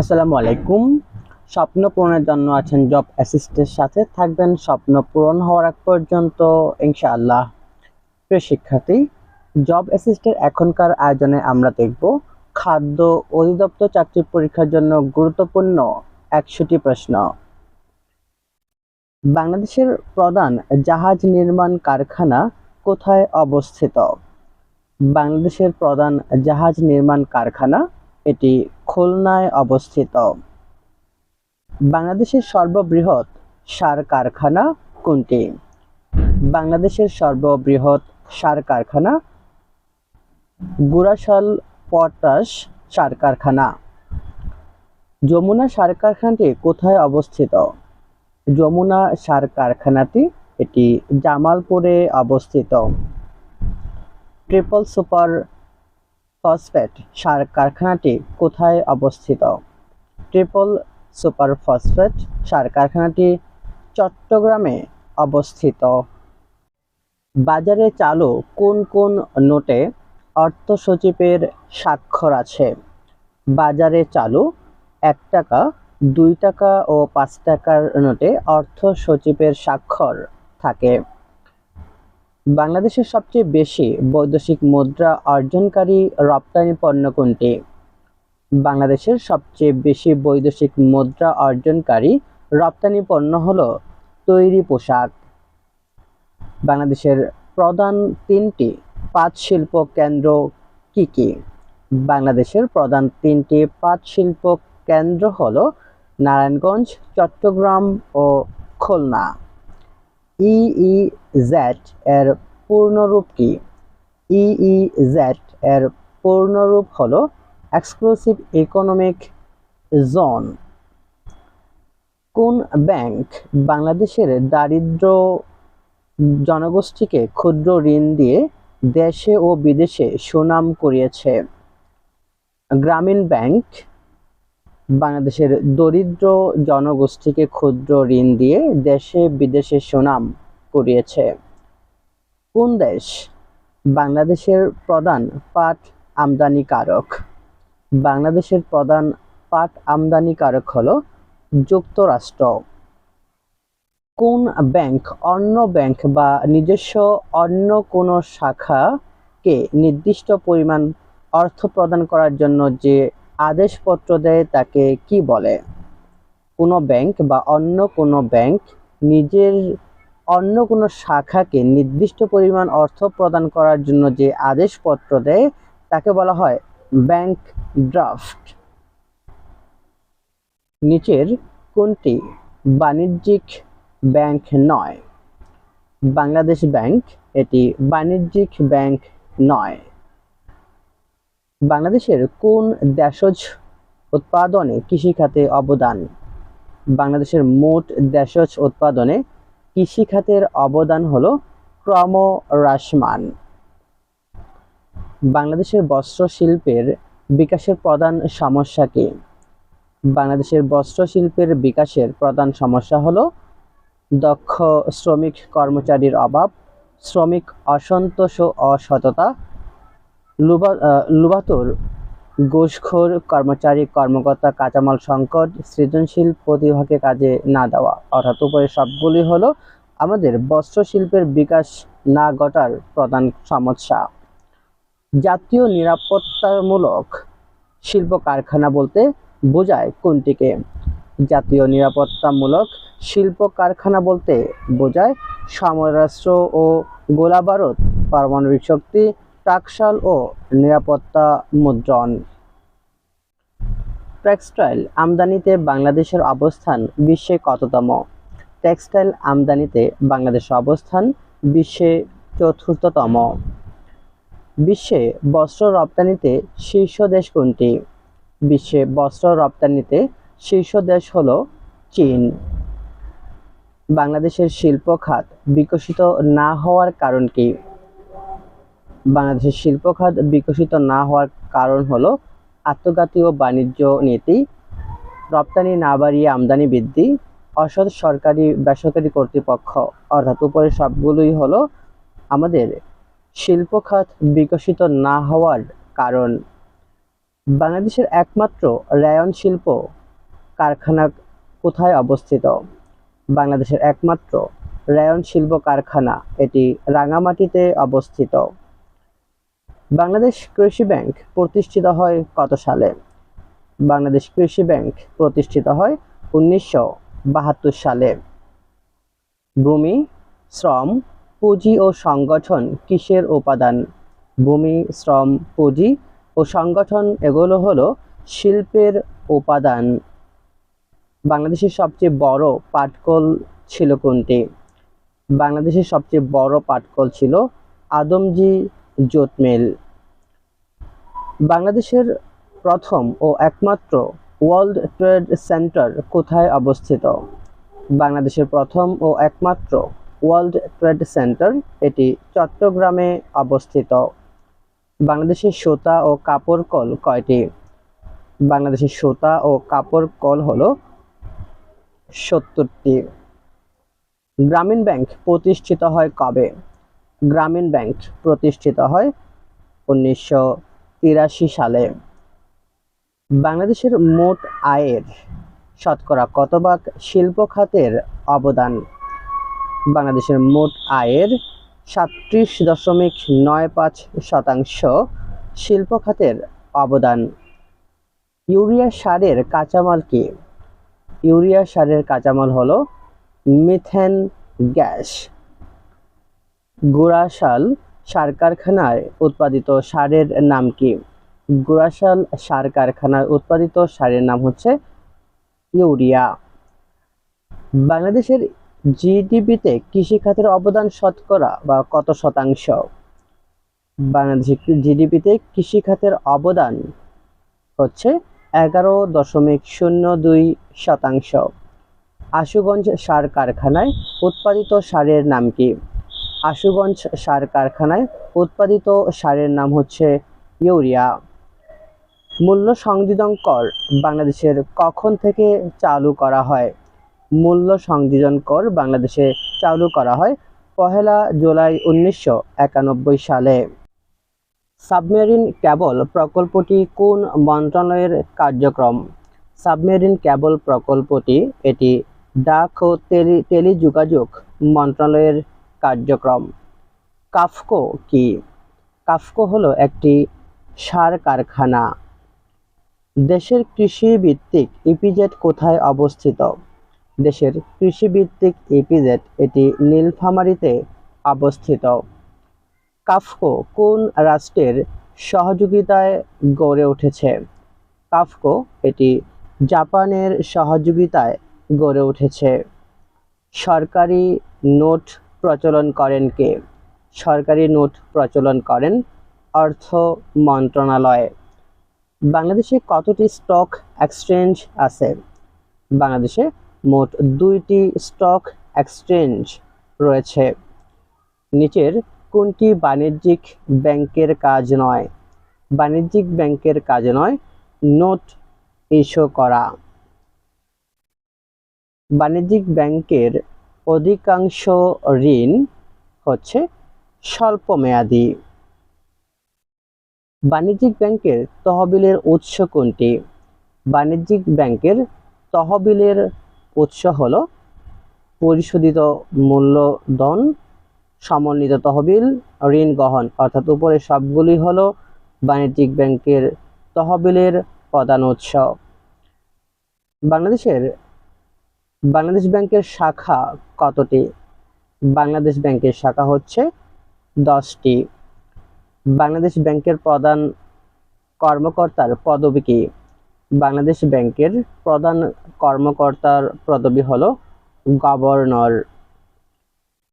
আসসালামু আলাইকুম। স্বপ্ন পূরণের জন্য আছেন জব অ্যাসিস্টের সাথে। থাকবেন স্বপ্ন পূরণ হওয়ার আগ পর্যন্ত, ইনশাআল্লাহ। প্রিয় শিক্ষার্থী জব অ্যাসিস্টের এখনকার আয়োজনে আমরা দেখব খাদ্য অধিদপ্তর চাকরির পরীক্ষার জন্য গুরুত্বপূর্ণ একশোটি প্রশ্ন। বাংলাদেশের প্রধান জাহাজ নির্মাণ কারখানা কোথায় অবস্থিত? বাংলাদেশের প্রধান জাহাজ নির্মাণ কারখানা, এটি খুলনায় অবস্থিত। বাংলাদেশের সর্ববৃহৎ সার কারখানা কোনটি? বাংলাদেশের সর্ববৃহৎ সার কারখানা গুড়াশাল পটাশ সার কারখানা। যমুনা সার কারখানাটি কোথায় অবস্থিত? যমুনা সার কারখানাটি এটি জামালপুরে অবস্থিত। ট্রিপল সুপার ফসফেট সার কারখানাটি কোথায় অবস্থিত? ট্রিপল সুপার ফসফেট সার কারখানাটি চট্টগ্রামে অবস্থিত। বাজারে চালু কোন কোন নোটে অর্থ সচিবের স্বাক্ষর আছে? বাজারে চালু এক টাকা, দুই টাকা ও পাঁচ টাকার নোটে অর্থ সচিবের স্বাক্ষর থাকে। বাংলাদেশের সবচেয়ে বেশি বৈদেশিক মুদ্রা অর্জনকারী রপ্তানি পণ্য কোনটি? বাংলাদেশের সবচেয়ে বেশি বৈদেশিক মুদ্রা অর্জনকারী রপ্তানি পণ্য হল তৈরি পোশাক। বাংলাদেশের প্রধান তিনটি পাট শিল্প কেন্দ্র কি কি? বাংলাদেশের প্রধান তিনটি পাট শিল্প কেন্দ্র হল নারায়ণগঞ্জ, চট্টগ্রাম ও খুলনা। ইইজেড এর পূর্ণরূপ কি? ইইজেড এর পূর্ণরূপ হলো এক্সক্লুসিভ ইকোনমিক জোন কোন ব্যাংক বাংলাদেশের দারিদ্র জনগোষ্ঠীকে ক্ষুদ্র ঋণ দিয়ে দেশে ও বিদেশে সুনাম করিয়েছে? গ্রামীণ ব্যাংক বাংলাদেশের দরিদ্র জনগোষ্ঠীকে ক্ষুদ্র ঋণ দিয়ে দেশে বিদেশে সুনাম করিয়েছে কোন দেশ? বাংলাদেশের প্রধান পাট আমদানিকারক। বাংলাদেশের প্রধান পাট আমদানিকারক হলো যুক্তরাষ্ট্র। কোন ব্যাংক, অন্য ব্যাংক বা নিজস্ব অন্য কোনো শাখাকে নির্দিষ্ট পরিমাণ অর্থ প্রদান করার জন্য যে আদেশপত্র দেয় তাকে কি বলে? কোনো ব্যাংক বা অন্য কোনো ব্যাংক নিজের অন্য কোনো শাখাকে নির্দিষ্ট পরিমাণ অর্থ প্রদান করার জন্য যে আদেশপত্র দেয়, তাকে বলা হয় ব্যাংক ড্রাফট। নিচের কোনটি বাণিজ্যিক ব্যাংক নয়? বাংলাদেশ ব্যাংক, এটি বাণিজ্যিক ব্যাংক নয়। বাংলাদেশের কোন দেশজ উৎপাদনে কৃষিখাতে অবদান? বাংলাদেশের মোট দেশজ উৎপাদনে কৃষিখাতের অবদান হলো ক্রমহ্রাসমান। বাংলাদেশের বস্ত্র শিল্পের বিকাশের প্রধান সমস্যা কি? বাংলাদেশের বস্ত্র শিল্পের বিকাশের প্রধান সমস্যা হলো দক্ষ শ্রমিক কর্মচারীর অভাব, শ্রমিক অসন্তোষ ও অসততা লুবাতর ঘুষখোর কর্মচারী কর্মকর্তা কাঁচামাল সংকট সৃজনশীল প্রতিভাকে কাজে না দেওয়া। অর্থাৎ উপরে সবগুলি হলো আমাদের বস্ত্র শিল্পের বিকাশ না ঘটার প্রধান সমস্যা। জাতীয় নিরাপত্তামূলক শিল্প কারখানা বলতে বোঝায় কোনটিকে। জাতীয় নিরাপত্তামূলক শিল্প কারখানা বলতে বোঝায় সমরাস্ত্র ও গোলাবারুদ, পারমাণবিক শক্তি টাকশাল ও নিরাপত্তা মুদ্রণ। টেক্সটাইল আমদানিতে বাংলাদেশের অবস্থান বিশ্বে কততম? টেক্সটাইল আমদানিতে বাংলাদেশের অবস্থান বিশ্বে চতুর্থতম। বিশ্বে বস্ত্র রপ্তানিতে শীর্ষ দেশ কোনটি? বিশ্বে বস্ত্র রপ্তানিতে শীর্ষ দেশ হল চীন। বাংলাদেশের শিল্প খাত বিকশিত না হওয়ার কারণ কি? বাংলাদেশের শিল্প খাত বিকশিত না হওয়ার কারণ হলো আত্মঘাতী ও বাণিজ্য নীতি, রপ্তানি না বাড়িয়ে আমদানি বৃদ্ধি, অসৎ সরকারি বেসরকারি কর্তৃপক্ষ, অর্থাৎ উপরে সবগুলোই হলো আমাদের শিল্প খাত বিকশিত না হওয়ার কারণ। বাংলাদেশের একমাত্র রায়ন শিল্প কারখানা কোথায় অবস্থিত? বাংলাদেশের একমাত্র রায়ন শিল্প কারখানা এটি রাঙামাটিতে অবস্থিত। বাংলাদেশ কৃষি ব্যাংক প্রতিষ্ঠিত হয় কত সালে? বাংলাদেশ কৃষি ব্যাংক প্রতিষ্ঠিত হয় উনিশশো বাহাত্তর সালে। ভূমি, শ্রম, পুঁজি ও সংগঠন কিসের উপাদান? ভূমি, শ্রম, পুঁজি ও সংগঠন এগুলো হলো শিল্পের উপাদান। বাংলাদেশের সবচেয়ে বড় পাটকল ছিল কোনটি? বাংলাদেশের সবচেয়ে বড় পাটকল ছিল আদমজি জুট মিল। বাংলাদেশের প্রথম ও একমাত্র ওয়ার্ল্ড ট্রেড সেন্টার কোথায় অবস্থিত? বাংলাদেশের প্রথম ও একমাত্র ওয়ার্ল্ড ট্রেড সেন্টার এটি চট্টগ্রামে অবস্থিত। বাংলাদেশের সুতা ও কাপড় কল কয়টি? বাংলাদেশের সুতা ও কাপড় কল হল সত্তরটি। গ্রামীণ ব্যাংক প্রতিষ্ঠিত হয় কবে? গ্রামীণ ব্যাংক প্রতিষ্ঠিত হয় উনিশশো তিরাশি সালে। বাংলাদেশের মোট আয়ের শতকরা কত ভাগ শিল্প খাতের অবদান? বাংলাদেশের মোট আয়ের সাতত্রিশ দশমিক নয় পাঁচ শতাংশ শিল্প খাতের অবদান। ইউরিয়া সারের কাঁচামাল কি? ইউরিয়া সারের কাঁচামাল হলো মিথেন গ্যাস। গুড়াশাল সার কারখানায় উৎপাদিত সারের নাম কি? গুড়াশাল সার কারখানায় উৎপাদিত সারের নাম হচ্ছে ইউরিয়া। বাংলাদেশের জিডিপিতে কৃষি খাতের অবদান শতকরা বা কত শতাংশ? বাংলাদেশের জিডিপিতে কৃষি খাতের অবদান হচ্ছে এগারো দশমিক শূন্য দুই শতাংশ। আশুগঞ্জ সার কারখানায় উৎপাদিত সারের নাম কি? আশুগঞ্জ সার কারখানায় উৎপাদিত সারের নাম হচ্ছে ইউরিয়া। মূল্য সংযোজন কর বাংলাদেশের কখন থেকে চালু করা হয়? মূল্য সংযোজন কর বাংলাদেশে চালু করা হয় পহেলা জুলাই উনিশশো একানব্বই সালে। সাবমেরিন ক্যাবল প্রকল্পটি কোন মন্ত্রণালয়ের কার্যক্রম? সাবমেরিন ক্যাবল প্রকল্পটি এটি ডাক ও টেলি, টেলিযোগাযোগ মন্ত্রণালয়ের কার্যক্রম। কাফকো কি? কাফকো হলো একটি সার কারখানা। দেশের কৃষি ভিত্তিক ইপিজেড কোথায় অবস্থিত? দেশের কৃষিভিত্তিক ইপিজেড এটি নীলফামারীতে অবস্থিত। কাফকো কোন রাষ্ট্রের সহযোগিতায় গড়ে উঠেছে? কাফকো এটি জাপানের সহযোগিতায় গড়ে উঠেছে। সরকারি নোট প্রচলন করেন কে? সরকারি নোট প্রচলন করেন অর্থ মন্ত্রণালয়। বাংলাদেশে কতটি স্টক এক্সচেঞ্জ আছে? বাংলাদেশে মোট দুইটি স্টক এক্সচেঞ্জ রয়েছে। নিচের কোনটি বাণিজ্যিক ব্যাংকের কাজ নয়? বাণিজ্যিক ব্যাংকের কাজ নয়, নোট ইস্যু করা। বাণিজ্যিক ব্যাংকের অধিকাংশ ঋণ হচ্ছে স্বল্প মেয়াদি বাণিজ্যিক ব্যাংকের তহবিলের উৎস কোনটি? বাণিজ্যিক ব্যাংকের তহবিলের উৎস হল পরিশোধিত মূল্যধন সমন্বিত তহবিল, ঋণ গ্রহণ। অর্থাৎ উপরে সবগুলি হল বাণিজ্যিক ব্যাংকের তহবিলের প্রধান উৎস। বাংলাদেশের বাংলাদেশ ব্যাংকের শাখা কতটি? বাংলাদেশ ব্যাংকের শাখা হচ্ছে দশটি। বাংলাদেশ ব্যাংকের প্রধান কর্মকর্তার পদবী কি? বাংলাদেশ ব্যাংকের প্রধান কর্মকর্তার পদবী হলো গভর্নর।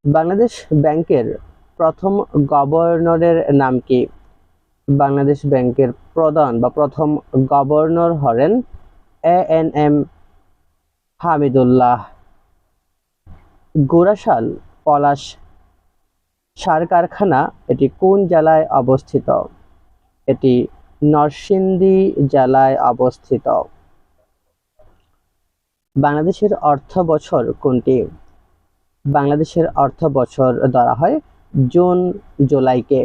বাংলাদেশ ব্যাংকের প্রথম গভর্নরের নাম কি? বাংলাদেশ ব্যাংকের প্রধান বা প্রথম গভর্নর হলেন A N M Hamidullah. Ghorashal Palash সার কারখানা, এটি কোন জেলায় অবস্থিত? এটি নরসিংদী জেলায় অবস্থিত। বাংলাদেশের অর্থ বছর কোনটি? বাংলাদেশের অর্থ বছর ধরা হয় জুন জুলাইকে।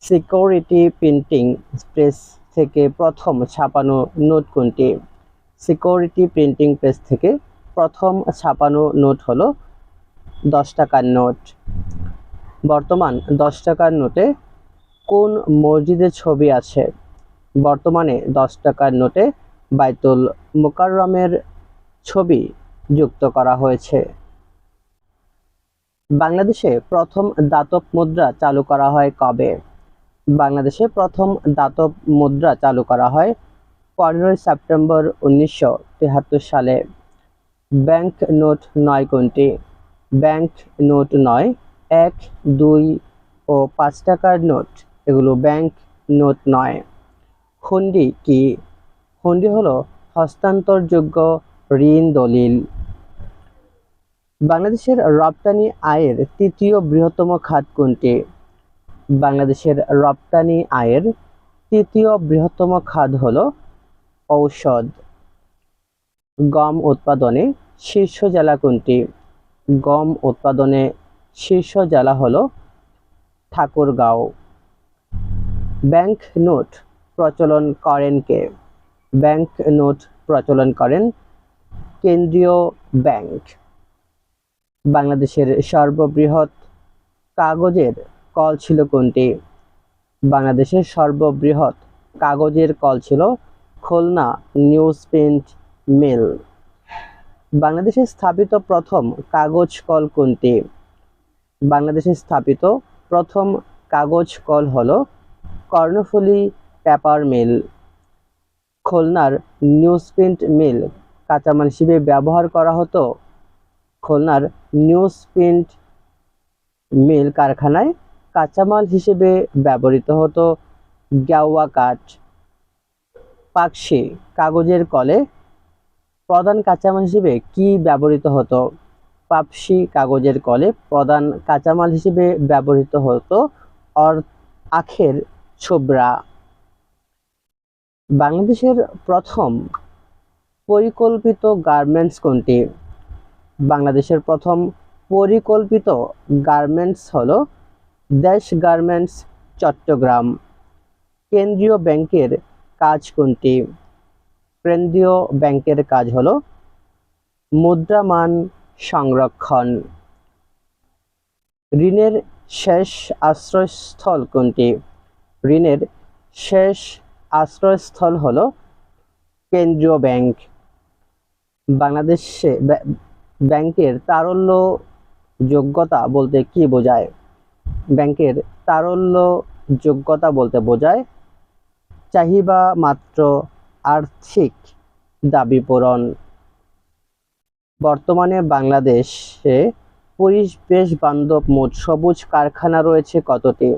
সিকিউরিটি প্রিন্টিং প্রেস থেকে প্রথম ছাপানো নোট কোনটি? সিকিউরিটি প্রিন্টিং প্রেস থেকে প্রথম ছাপানো নোট হলো দশ টাকার নোট বর্তমান দশ টাকার নোটে কোন মসজিদের ছবি আছে? বর্তমানে দশ টাকার নোটে বাইতুল মোকাররমের ছবি যুক্ত করা হয়েছে। বাংলাদেশে প্রথম দাতব মুদ্রা চালু করা হয় কবে? বাংলাদেশে প্রথম দাতব মুদ্রা চালু করা হয় পনেরোই সেপ্টেম্বর উনিশশো সালে ব্যাংক নোট নয় কোনটি? ব্যাংক নোট নয়, এক, দুই ও পাঁচ টাকার নোট। এগুলো ব্যাংক নোট নয়। হুন্ডি কি? হুন্ডি হলো হস্তান্তরযোগ্য ঋণ দলিল। বাংলাদেশের রপ্তানি আয়ের তৃতীয় বৃহত্তম খাত কোনটি? বাংলাদেশের রপ্তানি আয়ের তৃতীয় বৃহত্তম খাত হলো ঔষধ। গম উৎপাদনে শীর্ষ জেলা কোনটি? গম উৎপাদনে শীর্ষ জেলা হলো ঠাকুরগাঁও। ব্যাংক নোট প্রচলন করেন কে? ব্যাংক নোট প্রচলন করেন কেন্দ্রীয় ব্যাংক। বাংলাদেশের সর্ববৃহৎ কাগজের কল ছিল কোনটি? বাংলাদেশের সর্ববৃহৎ কাগজের কল ছিল খুলনা নিউজ প্রিন্ট মিল। বাংলাদেশে স্থাপিত প্রথম কাগজ কল কোনটি? বাংলাদেশে স্থাপিত প্রথম কাগজ কল হলো কর্ণফুলী পেপার মিল। খুলনার নিউজ প্রিন্ট মিল কাঁচামাল হিসেবে ব্যবহার করা হতো। খুলনার নিউজ প্রিন্ট মিল কারখানায় কাঁচামাল হিসেবে ব্যবহৃত হতো। গেওয়া কাঠ। পাকশি কাগজের কলে প্রধান কাঁচামাল হিসেবে কি ব্যবহৃত হতো? পাপসি কাগজের কলে প্রধান কাঁচামাল হিসেবে ব্যবহৃত হতো অর আখের ছোবরা। বাংলাদেশের প্রথম পরিকল্পিত গার্মেন্টস কোনটি? বাংলাদেশের প্রথম পরিকল্পিত গার্মেন্টস হলো দেশ গার্মেন্টস চট্টগ্রাম। কেন্দ্রীয় ব্যাংকের কাজ কোনটি? কেন্দ্রীয় ব্যাংকের কাজ হলো মুদ্রামান সংরক্ষণ। ঋণের শেষ আশ্রয়স্থল কোনটি? ঋণের শেষ আশ্রয়স্থল হলো কেন্দ্রীয় ব্যাংক। বাংলাদেশে ব্য- ব্যাংকের তারল্য যোগ্যতা বলতে কি বোঝায়? ব্যাংকের তারল্য যোগ্যতা বলতে বোঝায় চাহিদা মাত্র আর্থিক দাবি পূরণ। বর্তমানে বাংলাদেশে পরিবেশ বান্ধব, মোট সবুজ কারখানা রয়েছে কতটি?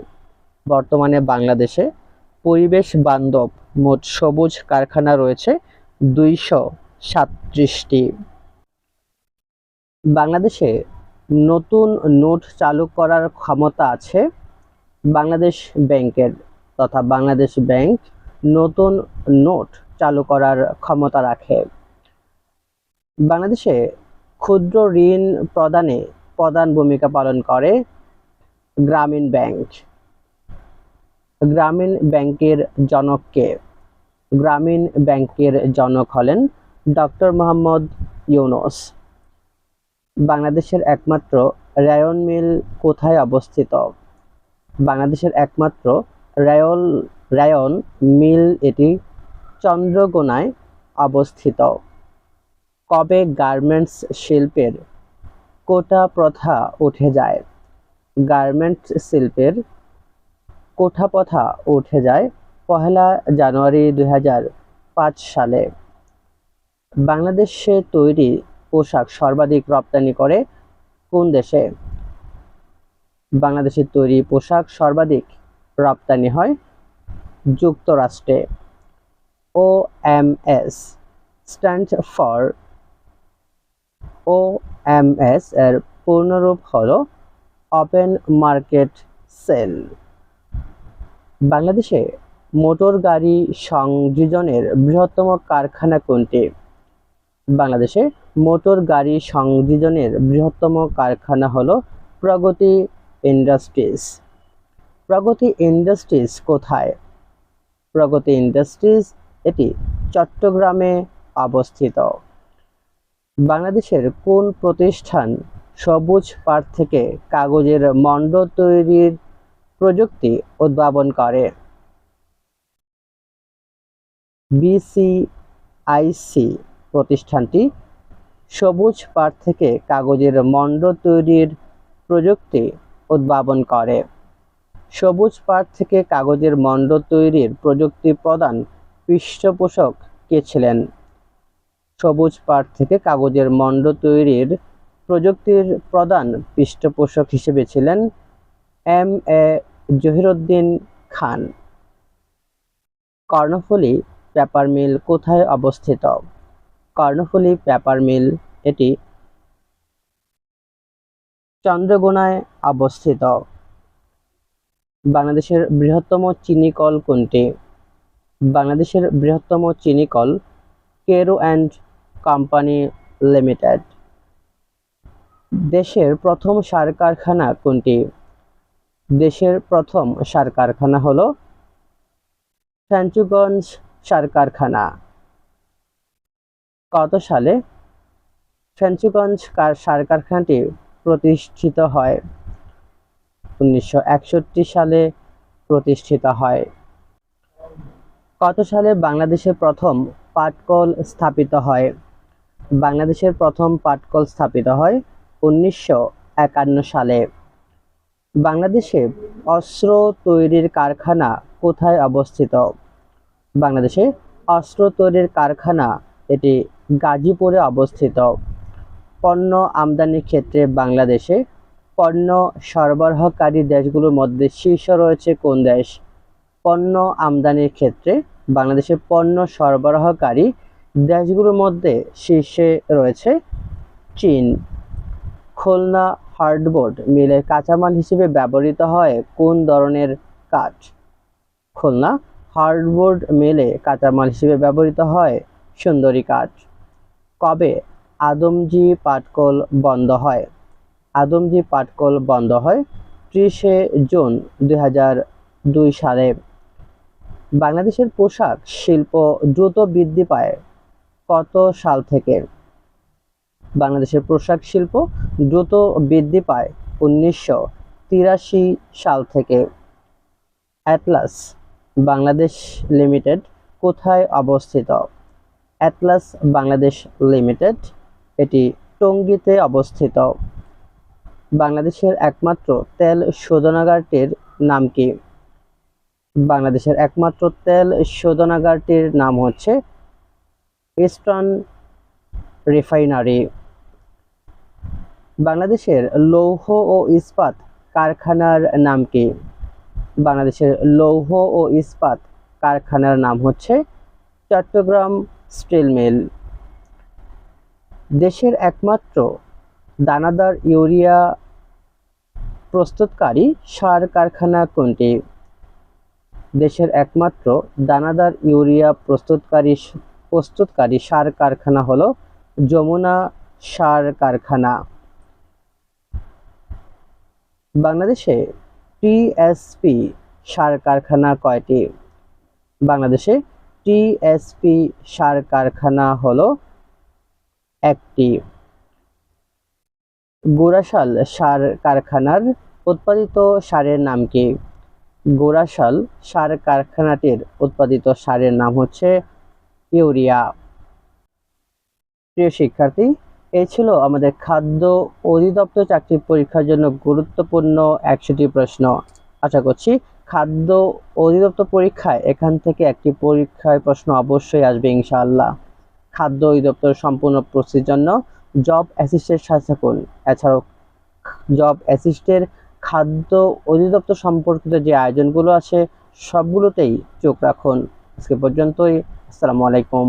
বর্তমানে বাংলাদেশে পরিবেশ বান্ধব, মোট সবুজ কারখানা রয়েছে দুইশো সাতত্রিশটি। বাংলাদেশে নতুন নোট চালু করার ক্ষমতা আছে বাংলাদেশ ব্যাংকের তথা বাংলাদেশ ব্যাংক নতুন নোট চালু করার ক্ষমতা রাখে। বাংলাদেশে ক্ষুদ্র ঋণ প্রদানে প্রধান ভূমিকা পালন করে গ্রামীণ ব্যাংক। গ্রামীণ ব্যাংকের জনককে গ্রামীণ ব্যাংকের জনক হলেন ডক্টর মোহাম্মদ ইউনুস। বাংলাদেশের একমাত্র রায়ন মিল কোথায় অবস্থিত? বাংলাদেশের একমাত্র রায়ল রায়ন মিল এটি চন্দ্রকোনায় অবস্থিত। কবে গার্মেন্টস শিল্পের কোটা প্রথা উঠে যায়? গার্মেন্টস শিল্পের কোঠা প্রথা উঠে যায় পহেলা জানুয়ারি দুই সালে। বাংলাদেশে তৈরি পোশাক সর্বাধিক রপ্তানি করে কোন দেশে? বাংলাদেশের তৈরি পোশাক সর্বাধিক রপ্তানি হয় যুক্তরাষ্ট্রে O M S stand for O M S এর পূর্ণরূপ হল ওপেন মার্কেট সেল বাংলাদেশে মোটর গাড়ি সংযোজনের বৃহত্তম কারখানা কোনটি? বাংলাদেশে মোটর গাড়ি সংযোজনের বৃহত্তম কারখানা হলো প্রগতি ইন্ডাস্ট্রিজ। প্রগতি ইন্ডাস্ট্রিজ কোথায়? প্রগতি ইন্ডাস্ট্রিজ, এটি চট্টগ্রামে অবস্থিত। বাংলাদেশের কোন প্রতিষ্ঠান সবুজ পাট থেকে কাগজের মণ্ড তৈরির প্রযুক্তি উদ্ভাবন করে? বিসিআইসি প্রতিষ্ঠানটি সবুজ পাট থেকে কাগজের মণ্ড তৈরির প্রযুক্তি উদ্ভাবন করে। সবুজ পাট থেকে কাগজের মণ্ড তৈরির প্রযুক্তি প্রদান পৃষ্ঠপোষক কে ছিলেন? সবুজ পাট থেকে কাগজের মণ্ড তৈরির প্রযুক্তির প্রধান পৃষ্ঠপোষক হিসেবে ছিলেন M A Zahiruddin Khan. Karnaphuli paper mill কোথায় অবস্থিত? কর্ণফুলী পেপার মিল এটি চন্দ্রগোনায় অবস্থিত। বাংলাদেশের বৃহত্তম চিনি কল কোনটি? বাংলাদেশের বৃহত্তম চিনি কল কেরো অ্যান্ড কোম্পানি লিমিটেড। দেশের প্রথম সার কারখানা কোনটি? দেশের প্রথম সার কারখানা হলো ফ্যাঞ্চুগঞ্জ সার কারখানা। কত সালে ফ্যাঞ্চুগঞ্জ সার কারখানাটি প্রতিষ্ঠিত হয়? উনিশশো একষট্টি সালে প্রতিষ্ঠিত হয়। কত সালে বাংলাদেশে প্রথম পাটকল স্থাপিত হয়? বাংলাদেশের প্রথম পাটকল স্থাপিত হয় উনিশশো একান্ন সালে। বাংলাদেশে অস্ত্র তৈরির কারখানা কোথায় অবস্থিত? বাংলাদেশে অস্ত্র তৈরির কারখানা এটি গাজীপুরে অবস্থিত। পণ্য আমদানির ক্ষেত্রে বাংলাদেশে পণ্য সরবরাহকারী দেশগুলোর মধ্যে শীর্ষ রয়েছে কোন দেশ? পণ্য আমদানির ক্ষেত্রে বাংলাদেশের পণ্য সরবরাহকারী দেশগুলোর মধ্যে শীর্ষে রয়েছে চীন। খুলনা হার্ডবোর্ড মিলের কাঁচামাল হিসেবে ব্যবহৃত হয় কোন ধরনের কাঠ? খুলনা হার্ডবোর্ড মিলে কাঁচামাল হিসেবে ব্যবহৃত হয় সুন্দরী কাঠ। কবে আদমজি পাটকল বন্ধ হয়? আদমজি পাটকল বন্ধ হয় ত্রিশে জুন দুই সালে। বাংলাদেশের পোশাক শিল্প দ্রুত বৃদ্ধি পায় কত সাল থেকে? বাংলাদেশের পোশাক শিল্প দ্রুত বৃদ্ধি পায় উনিশশো তিরাশি সাল থেকে। অ্যাটলাস বাংলাদেশ লিমিটেড কোথায় অবস্থিত? অ্যাটলাস বাংলাদেশ লিমিটেড এটি টঙ্গীতে অবস্থিত। বাংলাদেশের একমাত্র তেল শোধনাগারটির নাম কি? বাংলাদেশের একমাত্র তেল শোধনাগারটির নাম হচ্ছে ইস্টার্ন রিফাইনারি। বাংলাদেশের লৌহ ও ইস্পাত কারখানার নাম কি? বাংলাদেশের লৌহ ও ইস্পাত কারখানার নাম হচ্ছে চট্টগ্রাম স্টিল মিল। দেশের একমাত্র দানাদার ইউরিয়া প্রস্তুতকারী সার কারখানা কোনটি? দেশের একমাত্র দানাদার ইউরিয়া প্রস্তুতকারী প্রস্তুতকারী সার কারখানা হলো যমুনা সার কারখানা। বাংলাদেশে টিএসপি সার কারখানা কয়টি? বাংলাদেশে টিএসপি সার কারখানা হলো একটি। গোরাশাল সার কারখানার উৎপাদিত সারের নাম কি? গোরাশাল সার কারখানাটির উৎপাদিত সারের নাম হচ্ছে ইউরিয়া। প্রিয় শিক্ষার্থী এই ছিল আমাদের খাদ্য অধিদপ্তর চাকরি পরীক্ষার জন্য গুরুত্বপূর্ণ একশোটি প্রশ্ন। আশা করছি খাদ্য অধিদপ্তর পরীক্ষায় এখান থেকে একটি পরীক্ষায় প্রশ্ন অবশ্যই আসবে ইনশাআল্লাহ। খাদ্য অধিদপ্তর সম্পূর্ণ প্রস্তুতির জন্য জব অ্যাসিস্টের সাথে থাকুন। এছাড়াও জব অ্যাসিস্টের খাদ্য অধিদপ্তর সম্পর্কিত যে আয়োজনগুলো আছে সবগুলোতেই চোখ রাখুন। আজকে পর্যন্তই। আসসালামু আলাইকুম।